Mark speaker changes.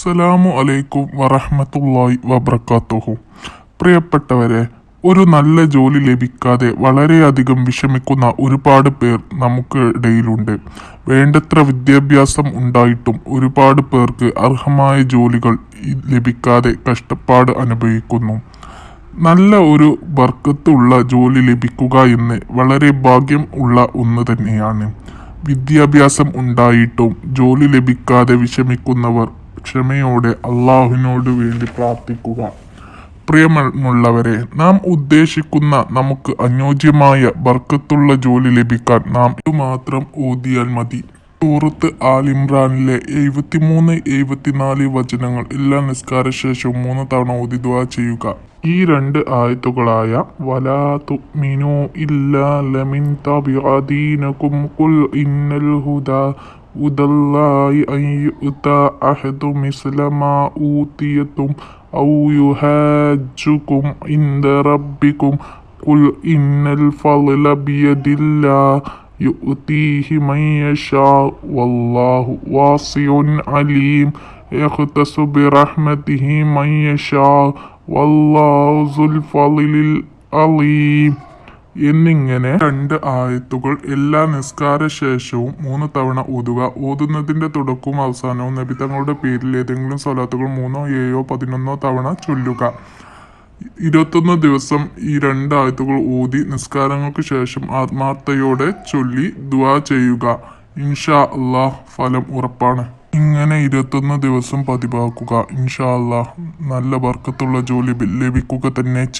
Speaker 1: അസ്സലാമു അലൈക്കും വറഹ്മത്തുള്ളാഹി വബർക്കാത്തുഹു പ്രിയപ്പെട്ടവരെ ഒരു നല്ല ജോലി ലഭിക്കാതെ വളരെയധികം വിഷമിക്കുന്ന ഒരുപാട് പേർ നമുക്ക് ഇടയിലുണ്ട്. വേണ്ടത്ര വിദ്യാഭ്യാസം ഉണ്ടായിട്ടും ഒരുപാട് പേർക്ക് അർഹമായ ജോലികൾ ലഭിക്കാതെ കഷ്ടപ്പാട് അനുഭവിക്കുന്നു. നല്ല ഒരു ബർക്കത്തുള്ള ജോലി ലഭിക്കുക എന്ന് വളരെ ഭാഗ്യം ഉള്ള ഒന്ന് തന്നെയാണ്. വിദ്യാഭ്യാസം ഉണ്ടായിട്ടും ജോലി ലഭിക്കാതെ വിഷമിക്കുന്നവർ ക്ഷമയോടെ അള്ളാഹുവിനോട് വേണ്ടി പ്രാർത്ഥിക്കുക. പ്രിയമുള്ളവരെ നാം ഉദ്ദേശിക്കുന്ന നമുക്ക് അനുയോജ്യമായ ബർക്കത്തുള്ള ജോലി ലഭിക്കാൻ നാം ഇത് മാത്രം ഓതിയാൽ മതി. സൂറത്ത് ആലിമ്രാനിലെ എഴുപത്തിമൂന്ന് എഴുപത്തിനാല് വചനങ്ങൾ എല്ലാ നിസ്കാര ശേഷവും മൂന്ന് തവണ ഓതി ചെയ്യുക. ഈ രണ്ട് ആയത്തുകളായ വലാ തുഅ്മിനു ഇല്ലാ ലമിൻ ഖുൽ ഇന്നൽ ഹുദാ وعد الله أن يؤتى أحد مثل ما أوتيتم أو يهاجكم عند ربكم قل إن الفضل بيد الله يؤتيه من يشاء والله واسع عليم. يختص برحمته من يشاء والله ذو الفضل العظيم. എന്നിങ്ങനെ രണ്ട് ആയത്തുകൾ എല്ലാ നിസ്കാര ശേഷവും മൂന്ന് തവണ ഓതുക. ഓതുന്നതിന്റെ തുടക്കവും അവസാനവും നബിതങ്ങളുടെ പേരിൽ ഏതെങ്കിലും സ്വലാത്തുകൾ മൂന്നോ ഏഴോ പതിനൊന്നോ തവണ ചൊല്ലുക. ഇരുപത്തൊന്ന് ദിവസം ഈ രണ്ട് ആയത്തുകൾ ഓതി നിസ്കാരങ്ങൾക്ക് ശേഷം ആത്മാർത്ഥയോടെ ചൊല്ലി ദുആ ചെയ്യുക. ഇൻഷാ അള്ളാഹ് ഫലം ഉറപ്പാണ്. ഇങ്ങനെ ഇരുപത്തൊന്ന് ദിവസം പതിവാക്കുക. ഇൻഷാ അള്ളാഹ് നല്ല വർക്കത്തുള്ള ജോലി ലഭിക്കുക തന്നെ ചെയ്യും.